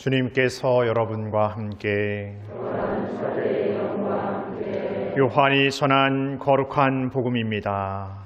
주님께서 여러분과 함께 요한이 전한 거룩한 복음입니다.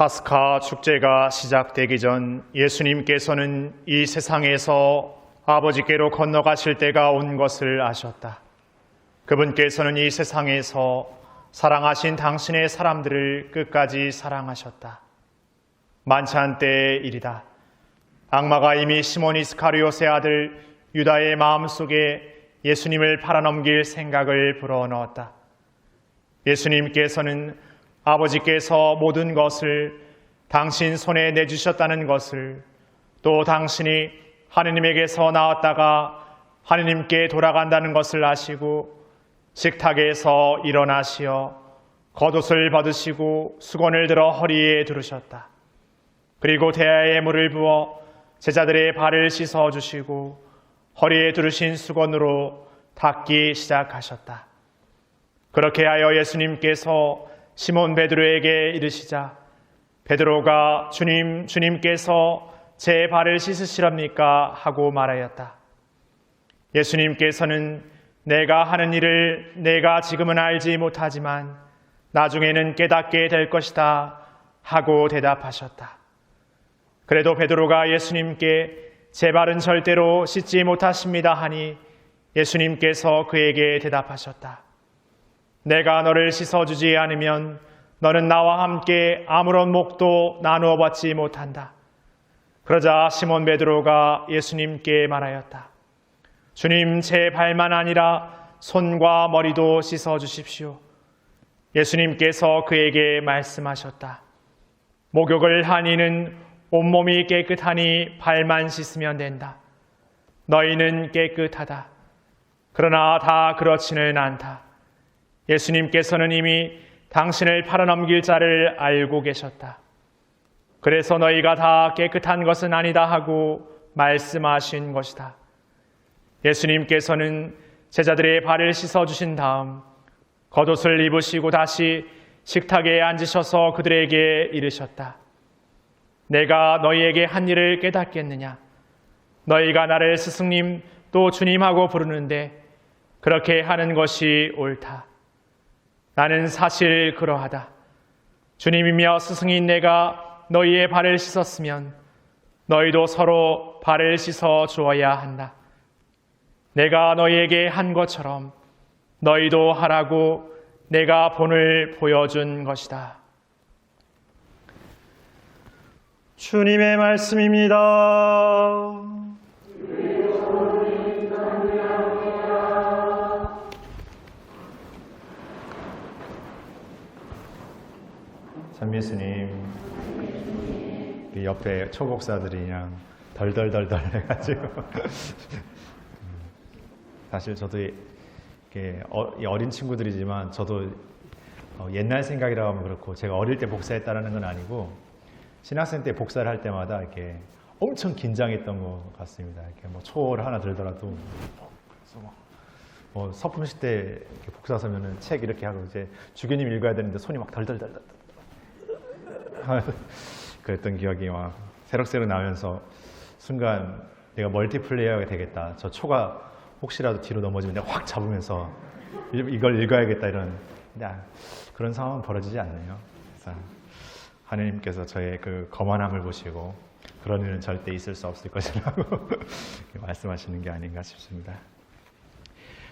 파스카 축제가 시작되기 전 예수님께서는 이 세상에서 아버지께로 건너가실 때가 온 것을 아셨다. 그분께서는 이 세상에서 사랑하신 당신의 사람들을 끝까지 사랑하셨다. 만찬 때의 일이다. 악마가 이미 시몬 이스카리옷의 아들 유다의 마음속에 예수님을 팔아넘길 생각을 불어넣었다. 예수님께서는 아버지께서 모든 것을 당신 손에 내주셨다는 것을 또 당신이 하느님에게서 나왔다가 하느님께 돌아간다는 것을 아시고 식탁에서 일어나시어 겉옷을 받으시고 수건을 들어 허리에 두르셨다. 그리고 대야에 물을 부어 제자들의 발을 씻어 주시고 허리에 두르신 수건으로 닦기 시작하셨다. 그렇게 하여 예수님께서 시몬 베드로에게 이르시자 베드로가 주님 주님께서 제 발을 씻으시랍니까 하고 말하였다. 예수님께서는 내가 하는 일을 내가 지금은 알지 못하지만 나중에는 깨닫게 될 것이다 하고 대답하셨다. 그래도 베드로가 예수님께 제 발은 절대로 씻지 못하십니다 하니 예수님께서 그에게 대답하셨다. 내가 너를 씻어주지 않으면 너는 나와 함께 아무런 목도 나누어 받지 못한다. 그러자 시몬 베드로가 예수님께 말하였다. 주님 제 발만 아니라 손과 머리도 씻어 주십시오. 예수님께서 그에게 말씀하셨다. 목욕을 한 이는 온몸이 깨끗하니 발만 씻으면 된다. 너희는 깨끗하다. 그러나 다 그렇지는 않다. 예수님께서는 이미 당신을 팔아넘길 자를 알고 계셨다. 그래서 너희가 다 깨끗한 것은 아니다 하고 말씀하신 것이다. 예수님께서는 제자들의 발을 씻어 주신 다음 겉옷을 입으시고 다시 식탁에 앉으셔서 그들에게 이르셨다. 내가 너희에게 한 일을 깨닫겠느냐? 너희가 나를 스승님 또 주님하고 부르는데 그렇게 하는 것이 옳다. 나는 사실 그러하다. 주님이며 스승인 내가 너희의 발을 씻었으면 너희도 서로 발을 씻어 주어야 한다. 내가 너희에게 한 것처럼 너희도 하라고 내가 본을 보여준 것이다. 주님의 말씀입니다. 참 예수님 그 옆에 초복사들이 그냥 덜덜덜덜 해가지고 사실 저도 어, 이 어린 친구들이지만 저도 어, 옛날 생각이라고 하면 그렇고 제가 어릴 때 복사했다는 건 아니고 신학생 때 복사를 할 때마다 이렇게 엄청 긴장했던 것 같습니다. 이렇게 뭐 초를 하나 들더라도 뭐 서품식 때 복사 서면은 책 이렇게 하고 이제 주교님 읽어야 되는데 손이 막 덜덜덜덜 그랬던 기억이 막 새록새록 나면서 순간 내가 멀티플레이어가 되겠다. 저 초가 혹시라도 뒤로 넘어지면 내가 확 잡으면서 이- 이걸 읽어야겠다 이런 그런 상황은 벌어지지 않네요. 그래서 하느님께서 저의 그 거만함을 보시고 그런 일은 절대 있을 수 없을 것이라고 말씀하시는 게 아닌가 싶습니다.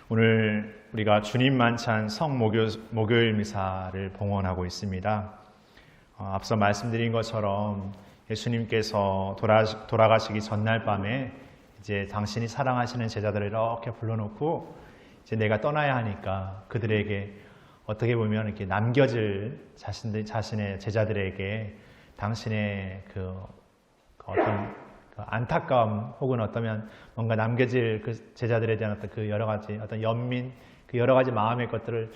오늘 우리가 주님 만찬 성목요 목요일 미사를 봉헌하고 있습니다. 어, 앞서 말씀드린 것처럼 예수님께서 돌아, 돌아 가시기 전날 밤에 이제 당신이 사랑하시는 제자들을 이렇게 불러놓고 이제 내가 떠나야 하니까 그들에게 어떻게 보면 이렇게 남겨질 자신들, 자신의 제자들에게 당신의 그, 그 어떤 그 안타까움 혹은 어떠면 뭔가 남겨질 그 제자들에 대한 어떤 그 여러 가지 어떤 연민 그 여러 가지 마음의 것들을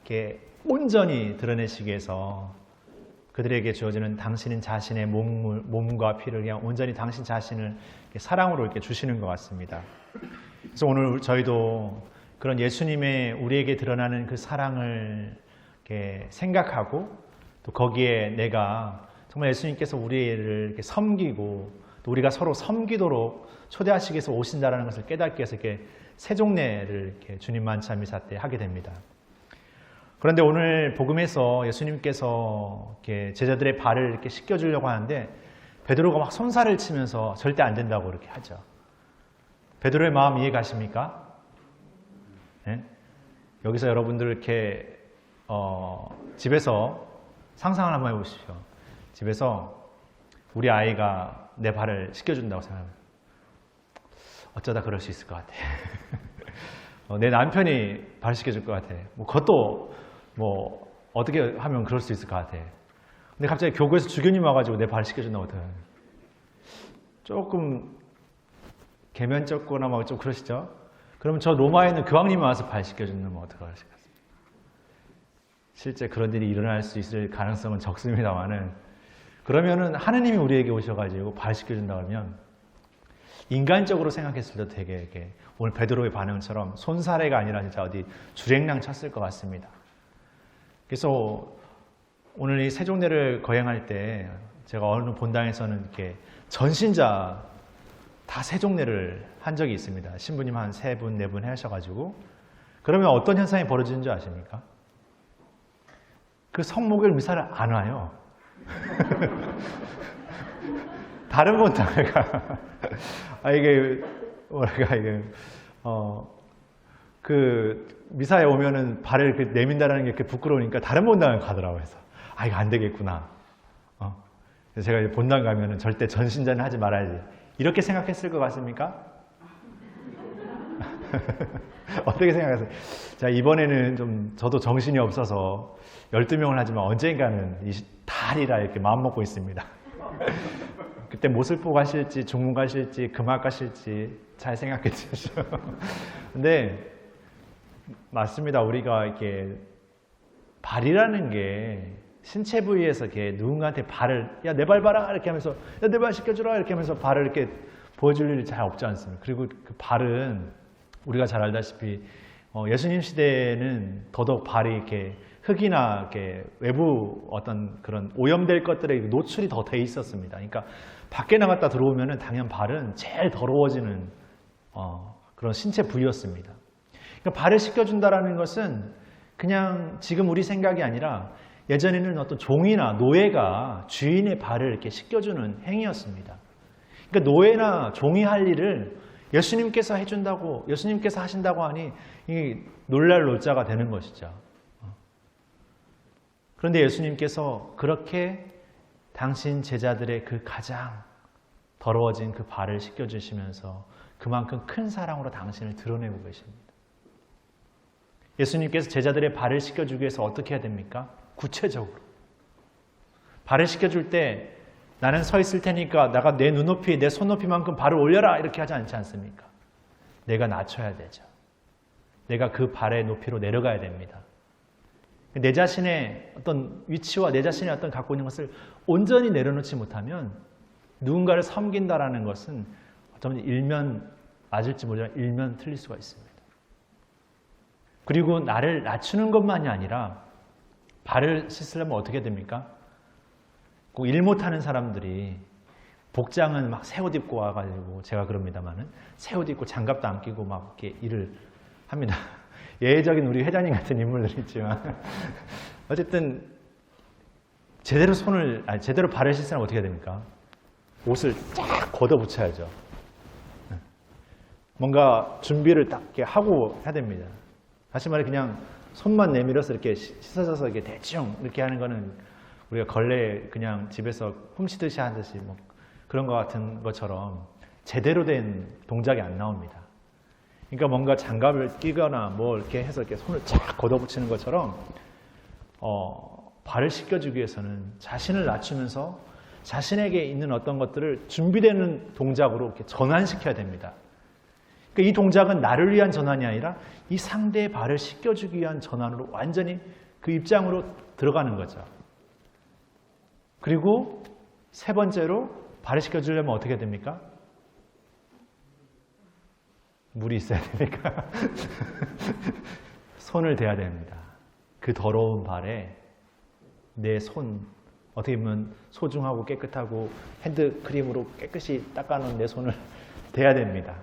이렇게 온전히 드러내시기 위해서 그들에게 주어지는 당신은 자신의 몸, 몸과 피를 그냥 온전히 당신 자신을 사랑으로 이렇게 주시는 것 같습니다. 그래서 오늘 저희도 그런 예수님의 우리에게 드러나는 그 사랑을 생각하고 또 거기에 내가 정말 예수님께서 우리를 섬기고 또 우리가 서로 섬기도록 초대하시기 위해서 오신다라는 것을 깨닫기 위해서 이렇게 세종례를 이렇게 주님 만찬 미사 때 하게 됩니다. 그런데 오늘 복음에서 예수님께서 제자들의 발을 이렇게 씻겨주려고 하는데 베드로가 막 손살을 치면서 절대 안 된다고 이렇게 하죠. 베드로의 마음 이해 가십니까? 네? 여기서 여러분들 이렇게 어, 집에서 상상을 한번 해보십시오. 집에서 우리 아이가 내 발을 씻겨준다고 생각하면 어쩌다 그럴 수 있을 것 같아. 어, 내 남편이 발 씻겨줄 것 같아. 뭐 그것도 뭐 어떻게 하면 그럴 수 있을 것 같아. 근데 갑자기 교구에서 주교님 와가지고 내 발 씻겨준다고 어떡해. 조금 개면적거나 막 좀 그러시죠? 그러면 저 로마에 있는 교황님이 와서 발 씻겨준다면 어떡하실까요? 실제 그런 일이 일어날 수 있을 가능성은 적습니다만은 그러면은 하느님이 우리에게 오셔가지고 발 씻겨준다 그러면 인간적으로 생각했을 때 되게 오늘 베드로의 반응처럼 손사래가 아니라 진짜 어디 주랭랑 쳤을 것 같습니다. 그래서 오늘 이 세종대를 거행할 때 제가 어느 본당에서는 이렇게 전신자 다 세종례를 한 적이 있습니다. 신부님 한 세 분, 네 분 하셔가지고 그러면 어떤 현상이 벌어지는 줄 아십니까? 그 성목요일 미사를 안 와요. 다른 본당을 가. 아 이게 뭐랄까 이게 어 그 미사에 오면은 발을 내민다라는 게 부끄러우니까 다른 본당을 가더라고요. 그래서 아 이거 안 되겠구나. 어. 제가 본당 가면은 절대 전신자는 하지 말아야지. 이렇게 생각했을 것 같습니까? 어떻게 생각하세요? 자, 이번에는 좀 저도 정신이 없어서 12명을 하지만 언젠가는 이 달이라 이렇게 마음 먹고 있습니다. 그때 모슬포 가실지 중문 가실지 금악 가실지 잘 생각해 주시죠. 근데 맞습니다. 우리가 이렇게 발이라는 게 신체 부위에서 이렇게 누군가한테 발을 야 내 발 봐라 이렇게 하면서 야 내 발 시켜주라 이렇게 하면서 발을 이렇게 보여줄 일이 잘 없지 않습니까? 그리고 그 발은 우리가 잘 알다시피 어, 예수님 시대에는 더더욱 발이 이렇게 흙이나 이렇게 외부 어떤 그런 오염될 것들에 노출이 더 돼 있었습니다. 그러니까 밖에 나갔다 들어오면은 당연 발은 제일 더러워지는 어, 그런 신체 부위였습니다. 그러니까 발을 씻겨준다라는 것은 그냥 지금 우리 생각이 아니라 예전에는 어떤 종이나 노예가 주인의 발을 이렇게 씻겨주는 행위였습니다. 그러니까 노예나 종이 할 일을 예수님께서 해준다고, 예수님께서 하신다고 하니 이 놀랄 놀자가 되는 것이죠. 그런데 예수님께서 그렇게 당신 제자들의 그 가장 더러워진 그 발을 씻겨주시면서 그만큼 큰 사랑으로 당신을 드러내고 계십니다. 예수님께서 제자들의 발을 씻겨주기 위해서 어떻게 해야 됩니까? 구체적으로. 발을 씻겨줄 때 나는 서 있을 테니까 내가 내 눈높이, 내 손높이만큼 발을 올려라 이렇게 하지 않지 않습니까? 내가 낮춰야 되죠. 내가 그 발의 높이로 내려가야 됩니다. 내 자신의 어떤 위치와 내 자신의 어떤 갖고 있는 것을 온전히 내려놓지 못하면 누군가를 섬긴다라는 것은 어쩌면 일면 맞을지 모르지만 일면 틀릴 수가 있습니다. 그리고 나를 낮추는 것만이 아니라 발을 씻으려면 어떻게 됩니까? 꼭 일 못하는 사람들이 복장은 막 새 옷 입고 와가지고 제가 그럽니다만은 새 옷 입고 장갑도 안 끼고 막 이렇게 일을 합니다. 예외적인 우리 회장님 같은 인물들 있지만 어쨌든 제대로 손을 아니 제대로 발을 씻으려면 어떻게 됩니까? 옷을 쫙 걷어 붙여야죠. 뭔가 준비를 딱 하고 해야 됩니다. 다시 말해 그냥 손만 내밀어서 이렇게 씻어져서 이렇게 대충 이렇게 하는 거는 우리가 걸레 그냥 집에서 훔치듯이 하듯이 뭐 그런 것 같은 것처럼 제대로 된 동작이 안 나옵니다. 그러니까 뭔가 장갑을 끼거나 뭐 이렇게 해서 이렇게 손을 쫙 걷어붙이는 것처럼 어, 발을 씻겨주기 위해서는 자신을 낮추면서 자신에게 있는 어떤 것들을 준비되는 동작으로 이렇게 전환시켜야 됩니다. 그러니까 이 동작은 나를 위한 전환이 아니라 이 상대의 발을 씻겨주기 위한 전환으로 완전히 그 입장으로 들어가는 거죠. 그리고 세 번째로 발을 씻겨주려면 어떻게 됩니까? 물이 있어야 되니까 손을 대야 됩니다. 그 더러운 발에 내 손, 어떻게 보면 소중하고 깨끗하고 핸드크림으로 깨끗이 닦아놓은 내 손을 대야 됩니다.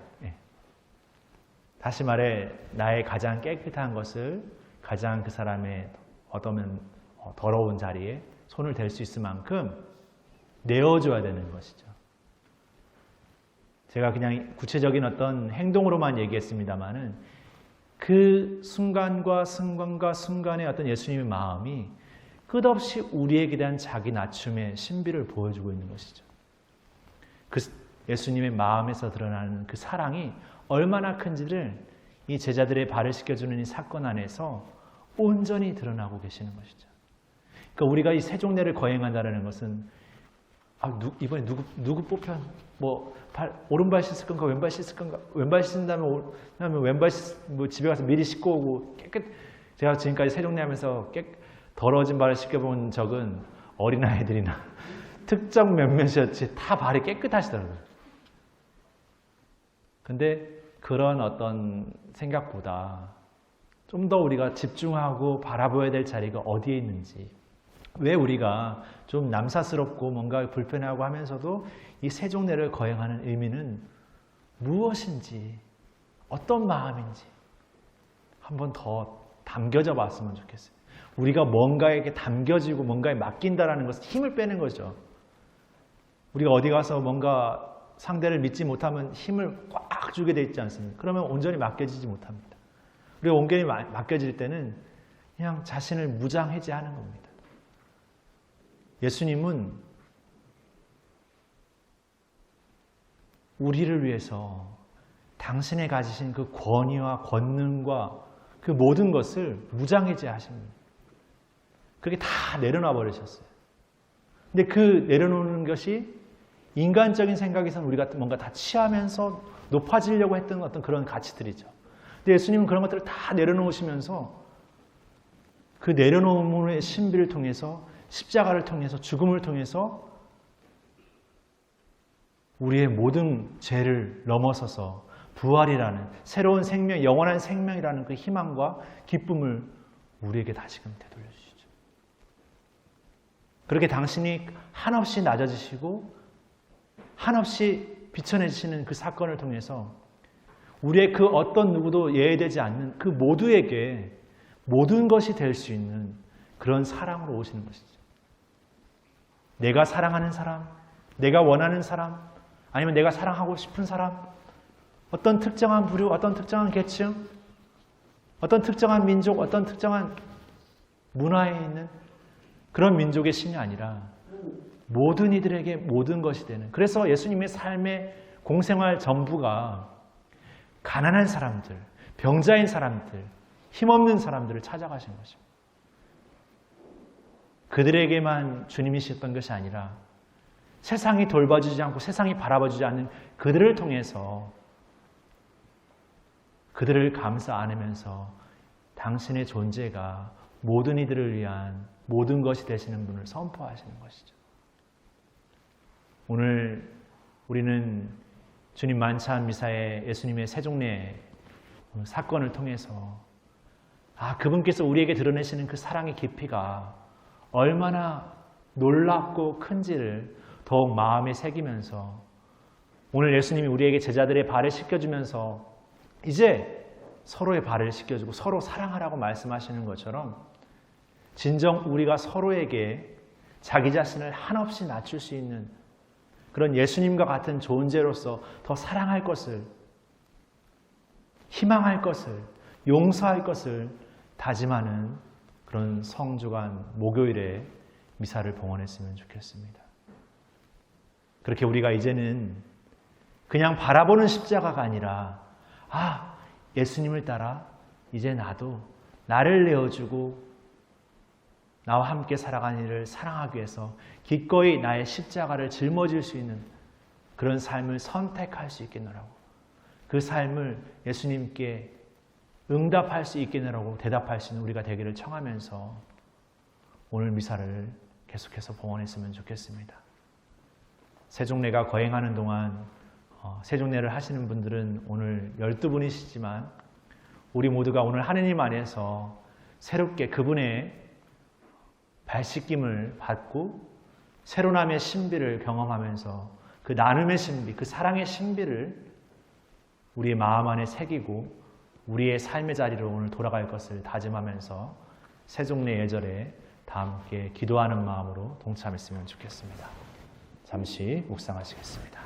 예. 다시 말해, 나의 가장 깨끗한 것을 가장 그 사람의 어떠면 어, 더러운 자리에 손을 댈 수 있을 만큼 내어줘야 되는 것이죠. 제가 그냥 구체적인 어떤 행동으로만 얘기했습니다만은 그 순간과 순간과 순간의 어떤 예수님의 마음이 끝없이 우리에게 대한 자기 낮춤의 신비를 보여주고 있는 것이죠. 그 예수님의 마음에서 드러나는 그 사랑이 얼마나 큰지를 이 제자들의 발을 씻겨주는 이 사건 안에서 온전히 드러나고 계시는 것이죠. 그러니까 우리가 이 세종례를 거행한다는 것은 아, 누, 이번에 누구 누구 뽑혀 뭐 발, 오른발 씻을 건가 왼발 씻을 건가 왼발 씻는다면 오- 그다음에 왼발 씻, 뭐 집에 가서 미리 씻고 오고 깨끗 제가 지금까지 세종례 하면서 깨, 더러워진 발을 씻겨본 적은 어린 아이들이나 특정 몇몇이었지 다 발이 깨끗하시더라고요. 근데 그런 어떤 생각보다 좀 더 우리가 집중하고 바라봐야 될 자리가 어디에 있는지 왜 우리가 좀 남사스럽고 뭔가 불편하고 하면서도 이 세종례를 거행하는 의미는 무엇인지 어떤 마음인지 한번 더 담겨져 봤으면 좋겠어요. 우리가 뭔가에게 담겨지고 뭔가에 맡긴다라는 것은 힘을 빼는 거죠. 우리가 어디 가서 뭔가 상대를 믿지 못하면 힘을 꽉 주게 돼 있지 않습니까? 그러면 온전히 맡겨지지 못합니다. 우리가 온전히 마- 맡겨질 때는 그냥 자신을 무장해제하는 겁니다. 예수님은 우리를 위해서 당신의 가지신 그 권위와 권능과 그 모든 것을 무장해제 하십니다. 그렇게 다 내려놔 버리셨어요. 근데 그 내려놓는 것이 인간적인 생각에서는 우리가 뭔가 다 취하면서 높아지려고 했던 어떤 그런 가치들이죠. 근데 예수님은 그런 것들을 다 내려놓으시면서 그 내려놓음의 신비를 통해서 십자가를 통해서 죽음을 통해서 우리의 모든 죄를 넘어서서 부활이라는 새로운 생명, 영원한 생명이라는 그 희망과 기쁨을 우리에게 다시금 되돌려 주시죠. 그렇게 당신이 한없이 낮아지시고 한없이 비춰내시는 그 사건을 통해서 우리의 그 어떤 누구도 예외되지 않는 그 모두에게 모든 것이 될 수 있는 그런 사랑으로 오시는 것이죠. 내가 사랑하는 사람, 내가 원하는 사람, 아니면 내가 사랑하고 싶은 사람, 어떤 특정한 부류, 어떤 특정한 계층, 어떤 특정한 민족, 어떤 특정한 문화에 있는 그런 민족의 신이 아니라 모든 이들에게 모든 것이 되는. 그래서 예수님의 삶의 공생활 전부가 가난한 사람들, 병자인 사람들, 힘없는 사람들을 찾아가신 것입니다. 그들에게만 주님이셨던 것이 아니라 세상이 돌봐주지 않고 세상이 바라봐주지 않는 그들을 통해서 그들을 감싸 안으면서 당신의 존재가 모든 이들을 위한 모든 것이 되시는 분을 선포하시는 것이죠. 오늘 우리는 주님 만찬 미사의 예수님의 세종례 사건을 통해서 아 그분께서 우리에게 드러내시는 그 사랑의 깊이가 얼마나 놀랍고 큰지를 더욱 마음에 새기면서 오늘 예수님이 우리에게 제자들의 발을 씻겨주면서 이제 서로의 발을 씻겨주고 서로 사랑하라고 말씀하시는 것처럼 진정 우리가 서로에게 자기 자신을 한없이 낮출 수 있는 그런 예수님과 같은 존재로서 더 사랑할 것을 희망할 것을 용서할 것을 다짐하는 그런 성주간 목요일에 미사를 봉헌했으면 좋겠습니다. 그렇게 우리가 이제는 그냥 바라보는 십자가가 아니라 아 예수님을 따라 이제 나도 나를 내어주고 나와 함께 살아가는 이를 사랑하기 위해서 기꺼이 나의 십자가를 짊어질 수 있는 그런 삶을 선택할 수 있겠노라고 그 삶을 예수님께 응답할 수 있겠느라고 대답할 수 있는 우리가 되기를 청하면서 오늘 미사를 계속해서 봉헌했으면 좋겠습니다. 세종례가 거행하는 동안 어, 세종례를 하시는 분들은 오늘 12분이시지만 우리 모두가 오늘 하느님 안에서 새롭게 그분의 발씻김을 받고 새로남의 신비를 경험하면서 그 나눔의 신비, 그 사랑의 신비를 우리의 마음 안에 새기고 우리의 삶의 자리로 오늘 돌아갈 것을 다짐하면서 세종례 예절에 다 함께 기도하는 마음으로 동참했으면 좋겠습니다. 잠시 묵상하시겠습니다.